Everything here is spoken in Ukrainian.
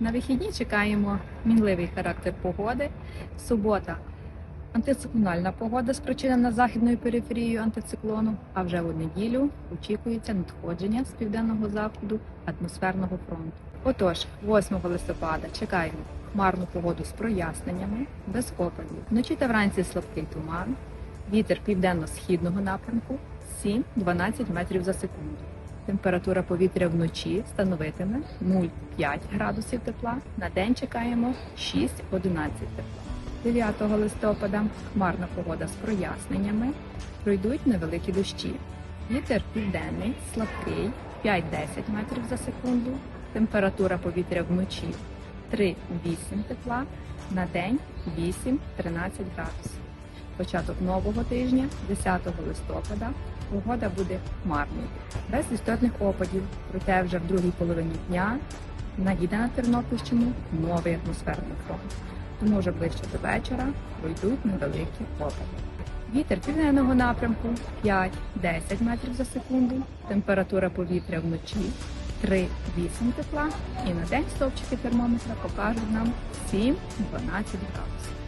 На вихідні чекаємо мінливий характер погоди. Субота антициклональна погода спричинена західною периферією антициклону. А вже у неділю очікується надходження з південного заходу атмосферного фронту. Отож, 8 листопада чекаємо хмарну погоду з проясненнями, без опадів. Вночі та вранці слабкий туман, вітер південно-східного напрямку 7-12 метрів за секунду. Температура повітря вночі становитиме 0,5 градусів тепла. На день чекаємо 6-11 тепла. 9 листопада хмарна погода з проясненнями. Пройдуть невеликі дощі. Вітер південний, слабкий 5-10 метрів за секунду. Температура повітря вночі 3-8 тепла. На день 8-13 градусів. Початок нового тижня, 10 листопада, погода буде хмарною, без істотних опадів, проте вже в другій половині дня наїде на Тернопільщину новий атмосферний фронт. Тому вже ближче до вечора пройдуть невеликі опади. Вітер південного напрямку 5-10 метрів за секунду, температура повітря вночі 3-8 тепла і на день стовпчики термометра покажуть нам 7-12 градусів.